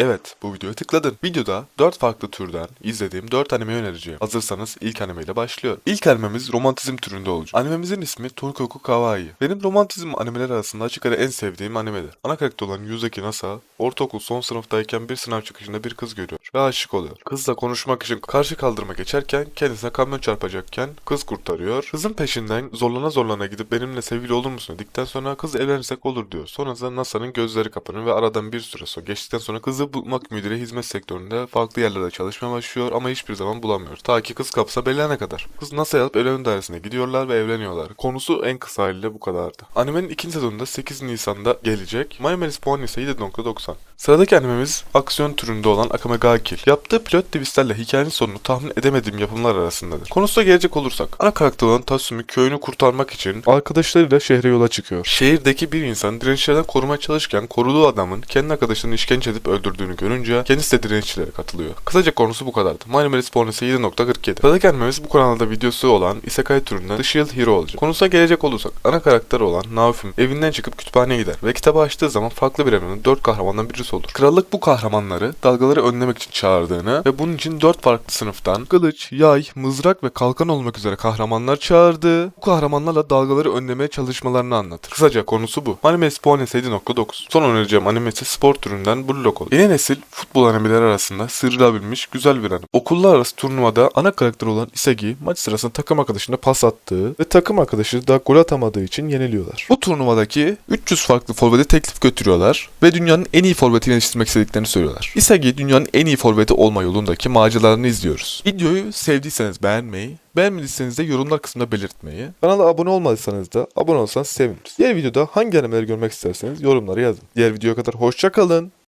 Evet, bu videoya tıkladın. Videoda 4 farklı türden izlediğim 4 anime önereceğim. Hazırsanız ilk animeyle başlıyorum. İlk animemiz romantizm türünde olacak. Animemizin ismi Torikoku Kawaii. Benim romantizm animeler arasında açık ara en sevdiğim animedir. Ana karakter olan Yuzaki Nasa, ortaokul son sınıftayken bir sınav çıkışında bir kız görüyor ve aşık oluyor. Kızla konuşmak için karşı kaldırıma geçerken kendisine kamyon çarpacakken kız kurtarıyor. Kızın peşinden zorlana zorlana gidip benimle sevgili olur musun dedikten sonra kız evlenirsek olur diyor. Sonrasında Nasa'nın gözleri kapanıyor ve aradan bir süre sonra geçtikten sonra kızı bulmak müdürü hizmet sektöründe farklı yerlerde çalışmaya başlıyor ama hiçbir zaman bulamıyor. Ta ki kız kapsa belirlene kadar. Kız NASA'ya alıp evlenme dairesine gidiyorlar ve evleniyorlar. Konusu en kısa haliyle bu kadardı. Animenin ikinci sezonunda 8 Nisan'da gelecek. My Melis puan ise 7.90. Sıradaki animemiz aksiyon türünde olan Akame ga Kill. Yaptığı pilot twistlerle hikayenin sonunu tahmin edemediğim yapımlar arasındadır. Konusuna gelecek olursak, ana karakter olan Tatsumi köyünü kurtarmak için arkadaşlarıyla şehre yola çıkıyor. Şehirdeki bir insan direnççilerden korumaya çalışırken koruduğu adamın kendi arkadaşlarını işkence edip öldürdüğünü görünce kendisi de direnççilere katılıyor. Kısaca konusu bu kadardı. Puan ise 7.47. Sıradaki animemiz bu kanalda videosu olan Isekai türünden The Shield Hero olacak. Konusuna gelecek olursak, ana karakter olan Naofim evinden çıkıp kütüphaneye gider ve kitabı açtığı zaman farklı bir evrenin dört kahramandan birisi olur. Krallık bu kahramanları dalgaları önlemek için çağırdığını ve bunun için dört farklı sınıftan kılıç, yay, mızrak ve kalkan olmak üzere kahramanlar çağırdı. Bu kahramanlarla dalgaları önlemeye çalışmalarını anlatır. Kısaca konusu bu. Anime puan ise 7.9. Son önereceğim anime ise spor türünden Blue Lock olur. Yeni nesil futbol animeleri arasında sıyrılabilmiş güzel bir anime. Okullar arası turnuvada ana karakter olan Isagi maç sırasında takım arkadaşına pas attığı ve takım arkadaşı da gol atamadığı için yeniliyorlar. Bu turnuvadaki 300 farklı forvete teklif götürüyorlar ve dünyanın en iyi forvetini yetiştirmek istediklerini söylüyorlar. Isagi dünyanın en iyi forveti olma yolundaki maceralarını izliyoruz. Videoyu sevdiyseniz beğenmeyi, beğenmediyseniz de yorumlar kısmında belirtmeyi, kanala abone olmadıysanız da abone olsanız seviniriz. Diğer videoda hangi animeleri görmek isterseniz yorumlara yazın. Diğer videoya kadar hoşça kalın.